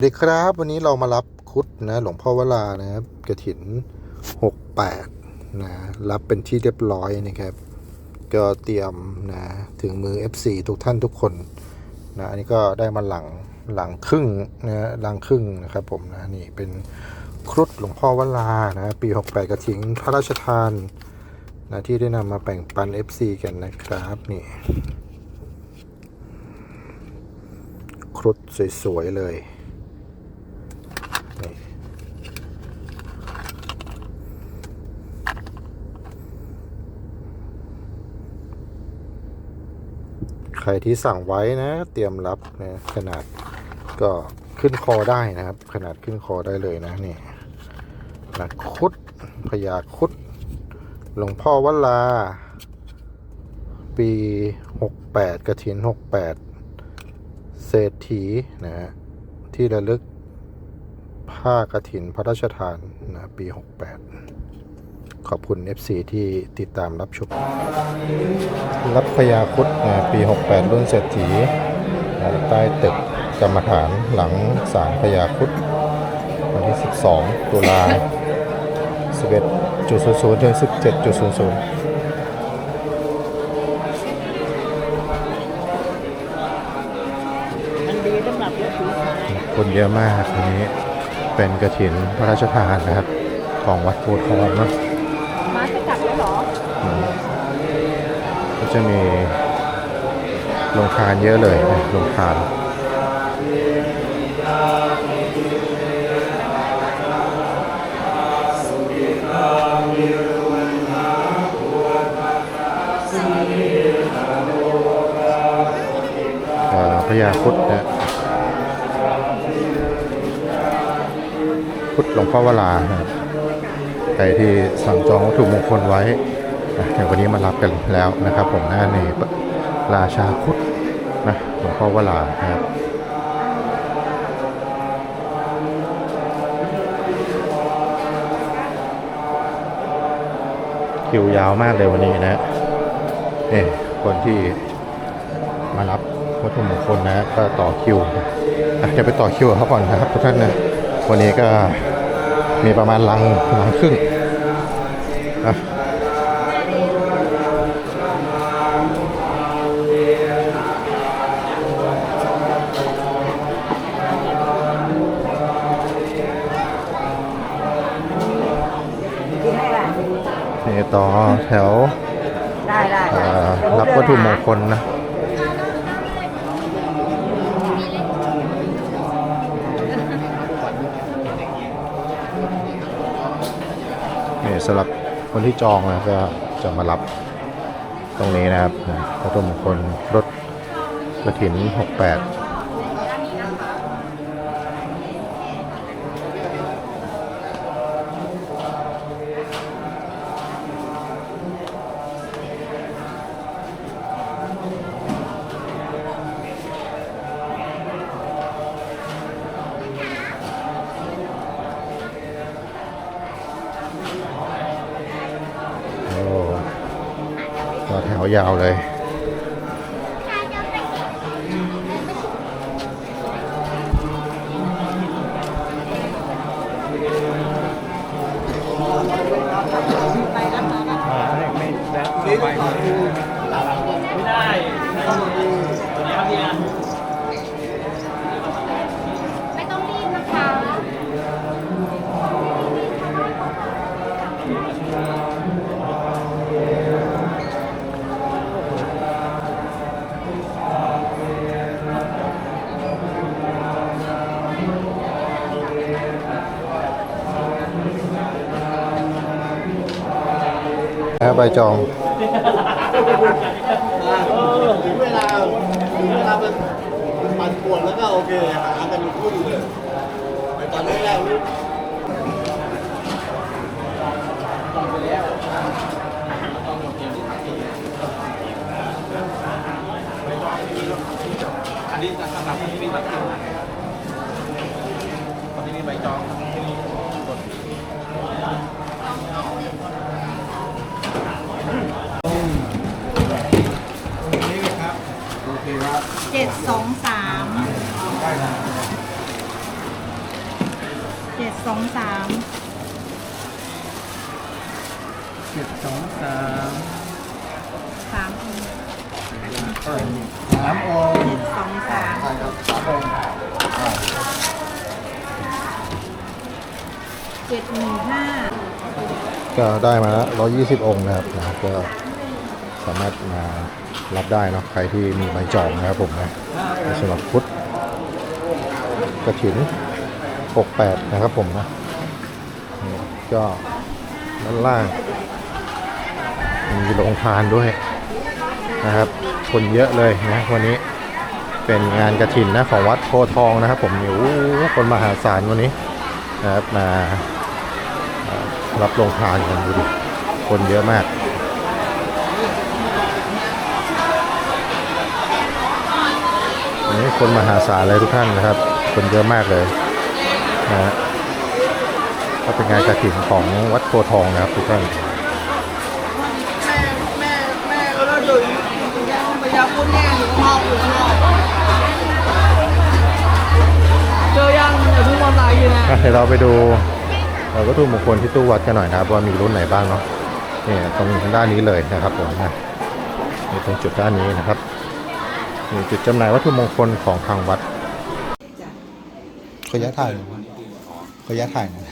สวัสดีครับ วันนี้เรามารับคุดนะ หลวงพ่อวรานะครับกระถิน 68 นะ รับเป็นที่เรียบร้อยนะครับ ก็เตรียมนะ ถึงมือ FC ทุกท่านทุกคนนะ อันนี้ก็ได้มาหลังหลังครึ่งนะหลังครึ่งนะครับผมนะ นี่เป็นครุฑหลวงพ่อวรานะ ปี 68 กระถินพระราชทานนะที่ได้นำมาแบ่งปัน FC กันนะครับนี่ครุฑสวยๆเลย นี่ใค รที่สั่งไว้นะ เตรียมรับนะขนาดก็ขึ้นคอได้นะครับ ขนาดขึ้นคอได้เลยนะนี่นะคุดพญาคุด หลวงพ่อวัลลา ปี 68 กระถิน 68 เศรษฐีนะฮะที่ระลึกผ้ากระถินพระราชทานนะปี 68 ขอบคุณ FC ที่ติดตามรับชม รับพยาคุดปี 68 รุ่นเศรษฐี ใต้ตึกกรรมฐานหลังศาลพยาคุดวันที่ 12 ตุลา 11.00ถึง17.00มันดีสำหรับรถผีสายคนเยอะมากวันนี้เป็นกระถินพระราชทานนะครับ ของวัดโพธิ์ทองนะ มาจะกลับแล้วเหรอ อืมก็ จะมีโรงทานเยอะเลยนะโรงทานเอ่อพญาครุดนะครุดหลวงพ่อวรานะครับใครที่สั่งจองวัตถุมงคลไว้ เดี๋ยววันนี้มารับกันแล้วนะครับ ผมหน้านี่ราชาคุดนะหลวงพ่อวรานะครับคิวยาวมากเลยวันนี้นะนี่คนที่มารับวัตถุมงคลนะก็ต่อคิวอะเดี๋ยวไปต่อคิวเขาก่อนนะครับทุกท่านนะวันนี้ก็มีประมาณลังลังครึ่งอะ ต่อแถวได้ได้เอ่อรับวัตถุมงคลนะนี่สำหรับคนที่จองนะก็จะมารับตรงนี้นะครับพระตุมงคลรถกระถิน 68 วยาวเลย ใบจอง ถึงเวลาถึงเวลามันปั่นปวดแล้วก็โอเคหากันคู่เลยแต่ตอนแรกๆนี่ อันนี้สำหรับคนที่มีบัตรคิวคนที่มีใบจองที่มีกด เจ็ดสองสามได้นะเจ็ดสองสามเจ็ดสองสามสามองค์สามองค์เจ็ดสองสามใช่ครับสามองค์เจ็ดหนึ่งห้าก็ได้มาแล้ว120 องค์นะครับนะก็สามารถมารับได้เนาะใครที่มีใบจองนะครับผมนะสำหรับพุทธ กระถิน 68 นะครับผมนะนี่ก็ด้านล่าง มีโรงทานด้วยนะครับ คนเยอะเลยนะวันนี้เป็นงานกระถินนะของวัดโพทองนะครับ ผมนี่โอ้โหคนมหาศาลวันนี้นะครับมารับลงทานกันดูดิคนเยอะมากนี่คนมหาศาลเลยทุกท่านนะครับ คนเยอะมากเลยนะฮะก็เป็นงานกระถิ่นของวัดโพทองนะครับทุกท่านแม่แม่ก็เราอยู่ยังพยายามพูดแน่อยู่ข้างนอกอยู่ข้างนอกเจอยังเดี๋ยวเพิ่งมาไหนอยู่นะอะเดี๋ยวเราไปดูเอ่อวัตถุมงคลที่ตู้วัดกันหน่อยนะครับ ว่ามีรุ่นไหนบ้างเนาะนี่ตรงทางด้านนี้เลยนะครับผมนะนี่ตรงจุดด้านนี้นะครับนี่จุดจำหน่ายวัตถุมงคลของทางวัด ขออนุญาตถ่ายหน่อยขออนุญาตถ่ายหน่อย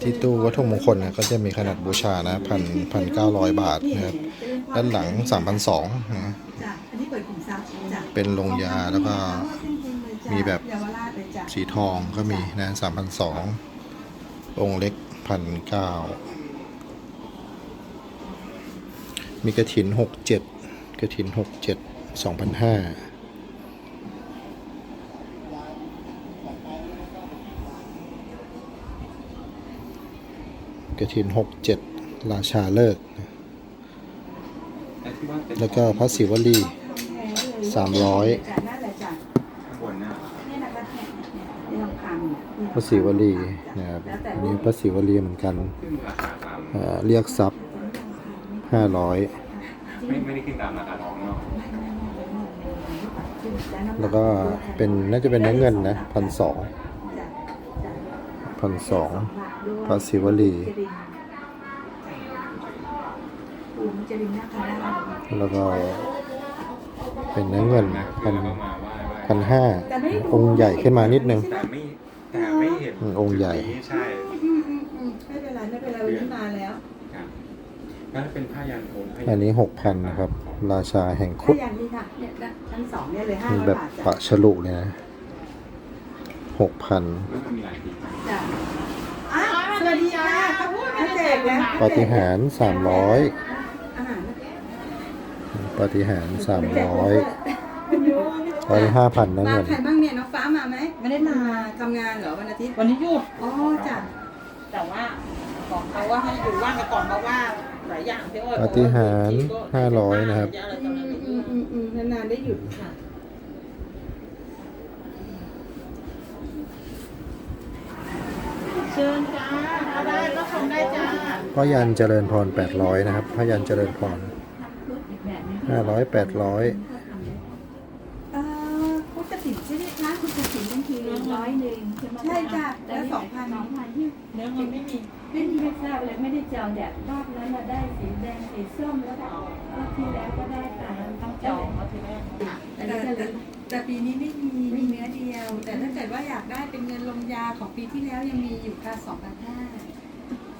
ที่ตู้วัตถุมงคลนี่ยก็จะมีขนาดบูชานะพันพันเก้าร้อยบาทนะครับด้านหลังสามพันสองนะเป็นโรงยาแล้วก็มีแบบสีทองก็มีนะสามพันสององเล็กพันเก้ามีกระถินหกเจ็ดกระถินหกเจ็ดสองพันห้า กระถินหกเจ็ดราชาเลิกษ์แล้วก็พระศิวลีสามร้อยจ้ะนั่นแหละจ้ะข้างบนนะนี่นะคะเนี่ยเนี่ยเนี่ยทองคำเนี่ยพระศิวลีนะครับอันนี้พระศิวลีเหมือนกันขึ้นราคาตามเอ่อเรียกทรัพย์ห้าร้อยไม่ไม่ได้ขึ้นตามราคาทองเนาะแล้วก็เป็นน่าจะเป็นเนื้อเงินนะพันสองจ้ะจ้ะพันสองด้วย พระศิวลีจริญปู่มุจรินนะคะแล้วก็เป็นเนื้อเงินนะพันแล้วก็มาไหว้ไหว้พันห้าองค์ใหญ่ขึ้นมานิดนึงแต่ไม่แต่ไม่เห็นอืมองค์ใหญ่จุดนี้ใช่อืมอืมอืมไม่เป็นไรไม่เป็นไรวันนี้มาแล้วครับแล้วเป็นผ้ายันโอมผ้ายัอันนี้หกพันนะครับ ราชาแห่งคุถ้าดอย่างนี้ค่ะเนี่ยชั้นสองเนี่ยเลยห้ามีร้อยแบบบาทปะจ้ะฉลุเลยนะหกพันแล้วมั นมีหลายสีจ้ะอ้าวสวัสดีค่ะเขาแจกแล้วปาฏิหาริย์สามร้อยอาหารปาฏิหาริย์สามร้อยร้อยห้าพันนะมาเงินใครบ้างเนี่ยน้องฟ้ามาไหมไม่ได้มาทำงานเหรอวันอาทิตย์วันนี้หยุดอ๋อจ้ะแต่ว่าบอกเขาว่าให้อยู่ว่างกันก่อนเพราะว่าหลายอย่างพี่อ้อยปาฏิหาริย์ห้าร้อยนะครับอะไรอืต่อมอะไรอืมอืมอืมนานๆได้หยุดค่ะ เชิญจ้าเอาได้ก็ชมได้จ้าพระยันเจริญพร800นะครับพระยันเจริญพร500 800เอ่อพุทธถิ่นใช่ไหมคะพุทธถิ่นบางทีร้อยหนึ่งใช่ไหมใช่จ้ะแล้วสองพันสองพันที่เนื้อมันไม่มีไม่ไม่ทราบเลยไม่ได้จองแต่รอบนั้นเราได้สีแดงสีส้มแล้วก็รอบที่แล้วก็ได้ตามต้องจองเขาทีแรกอันแต่นี้ก็เล แต่ยแต่ปีนี้ไม่มีมีเนื้อเดียว แต่ถ้าเกิดว่าอยากได้เป็นเงินลงยาของปีที่แล้วยังมีอยู่ค่ะสองพันห้า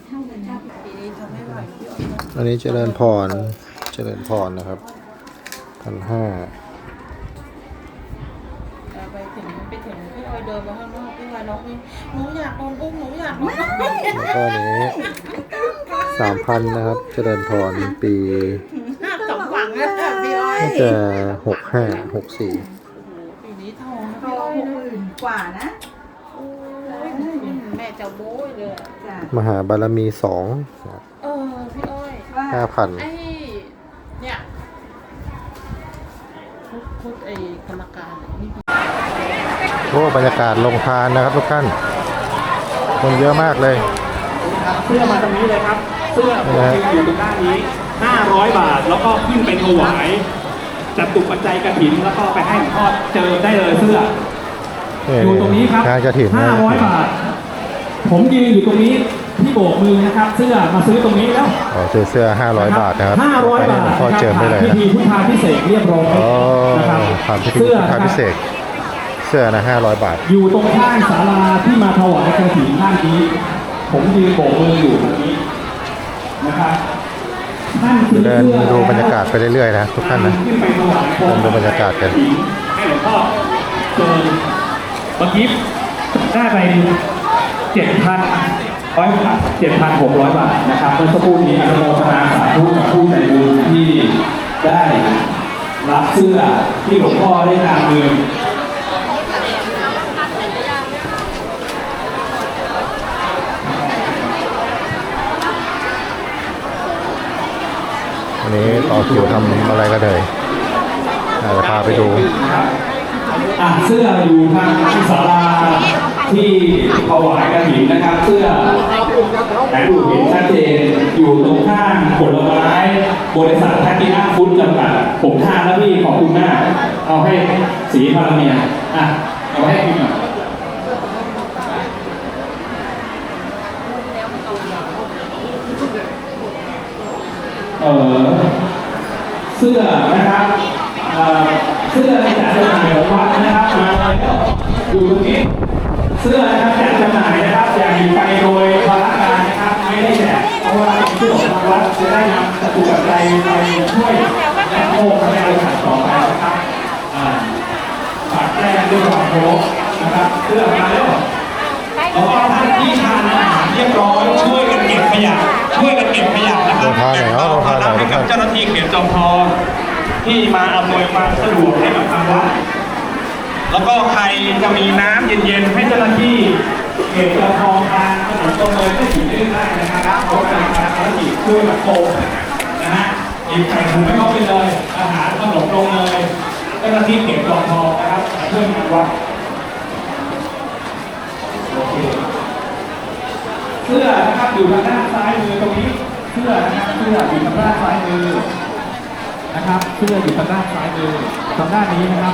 เท่ากันนะปีนี้ทำไม่ไหวพี่อ้อยอันนี้เจริญพร เจริญพรนะครับพันห้าเราไปถึงไปถึงพี่อ้อยเดินมาข้างนอกพี่อ้อยน้องนี่หนูอยากโดนอุ้มหนูอยากโดนอุ้มแล้วก็อันนี้สามพันนะครับ เจริญพรปีสมหวังนะพี่อ้อยน่าจะหกห้าหกสี่ ปีนี้ทองนะ ท พี่ อ อ้ ง อย หมื่น กว่านะโอ้ยแม่จะโบ้ยเลยจ้ะมหาบารมีสองเออพี่อ้อยว่าห้าพันไอ้เนี่ยพุทธพุทธไอ้กรรมการอะนี่โอ้บรรยากาศลงทานนะครับทุกท่าน คนเยอะมากเลย เสื้อมาตรงนี้เลยครับ เสื้อปกติอยู่ตรงด้านนี้ 500 บาท แล้วก็ขึ้นไปถวายจัดตุปัจจัยกระถิน แล้วก็ไปให้ทอดเจอได้เลยเสื้อ อยู่ตรงนี้ครับงานกระถิ่นนะ500บาท ผมยืนอยู่ตรงนี้ที่โบกมือนะครับเสื้อมาซื้อตรงนี้แล้วอ๋อซื้อเสื้อ 500 บาทนะครับห้าร้อยไปให้บาทหลวงพ่อเจิมได้เลยพินะธีพุทธาพิเศษกเรียบร้อยอ๋อนะครับทำพิธีเสื้อพุทธาพิเศษกเสื้อนะ500 บาท อยู่ตรงข้างศาลาที่มาถวายกระถิ่นท่านนี้ ผมยืนโบกมืออยู่ตรงนี้นะครับท่านซื้อเดินสื้อดูบรรยากาศไปเรื่อยๆนะทุกท่านนะขึ้นไปถวายพเดินดูบรรยากาศกันให้หลวงพ่อเจอเมื่อกี้ได้ไปเจ็ดพันร้อยบาทเจ็ดพันหกร้อยบาทนะครับเมื่อสักครู่นี้อนุโมทนาสาธุกับผู้ใจบุญที่ได้รับเสื้อที่หลวงพ่อได้นำมือวันนี้ต่อคิวทำอะไรกันเลยอ่าเดี๋ยวพาไปดู อะเสื้ออยู่ทางศาลาที่ถวายกระถินนะครับ เสื้อแต่ดูเห็นชัดเจนอยู่ตรงข้างผลไม้บริษัทแพทตินัมฟุตจำกัดผมทานแล้วพี่ขอบคุณมาก เอาให้สีพาราเมียอะเอาให้พี่หน่อยเออเสื้อนะครับ วัดนะครับมาแล้วอยู่ตรงนี้เสื้อนะครับจัดจำหน่ายนะครับอย่าหยิบไปโดยพลการนะครับไม่ได้แจกเพราะว่าเป็นเสื้อของทางวัดจะได้นำตะกุกกับใจไปช่วยและโมกในการขัดต่อไปนะครับอ่าฝากแจ้งด้วยความเคารพนะครับเสื้อมาแล้วแล้วก็ท่านที่ทานอาหารเรียบร้อยช่วยกันเก็บขยะช่วยกันเก็บขยะนะครับรองเท้าไหนเนารอให้กับเจ้าหน้าที่เขตจอมทองที่มาอำนวยความสะดวกให้กับทางวัด แล้วก็ใครจะมีน้ำเย็นๆให้เจ้าหน้าที่เขตจอมทองทางถนนตรงเลยก็ถือได้นะครับเขากำลังทำภารกิจช่วยแบบโตนะฮะหยิบใส่ถุงให้เขาไปเลย อาหารขนมลงเลยเจ้าหน้าที่เขตจอมทองนะครับมาช่วยงานวัดโอเคเสื้อนะครับอยู่ทางด้านซ้ายมือตรงนี้เสื้อนะครับเสื้ออยู่ทางด้านซ้ายมือ นะครับเสื้ออยู่ทางด้านซ้ายมือทางด้านนี้นะครับ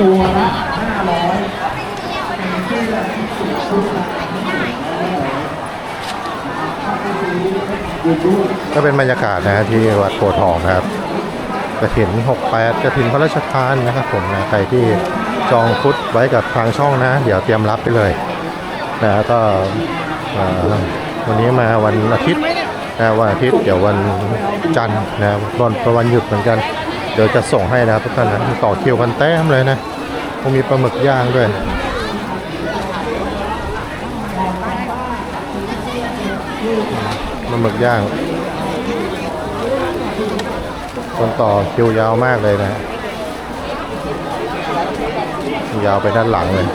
ตัวละ500เป็นเสื้อที่สุดชุดก็เป็นบรรยากาศนะฮะที่วัดโพทองครับกระถิน 68กระถินพระราชทานนะครับผมนะใครที่จองฟุตไว้กับทางช่องนะ เดี๋ยวเตรียมรับไปเลยนะก็วันนี้มาวันอาทิตย์ นะวันอาทิตย์เดี๋ยววันจันทร์นะวันป็นวันหยุดเหมือนกัน เดี๋ยวจะส่งให้นะครับทุกท่านนะต่อคิวกันแต้มเลยนะคงมีปลาหมึกย่างด้วยปลาหมึกย่าง คนต่อคิวยาวมากเลยนะ ยาวไปด้านหลังเลย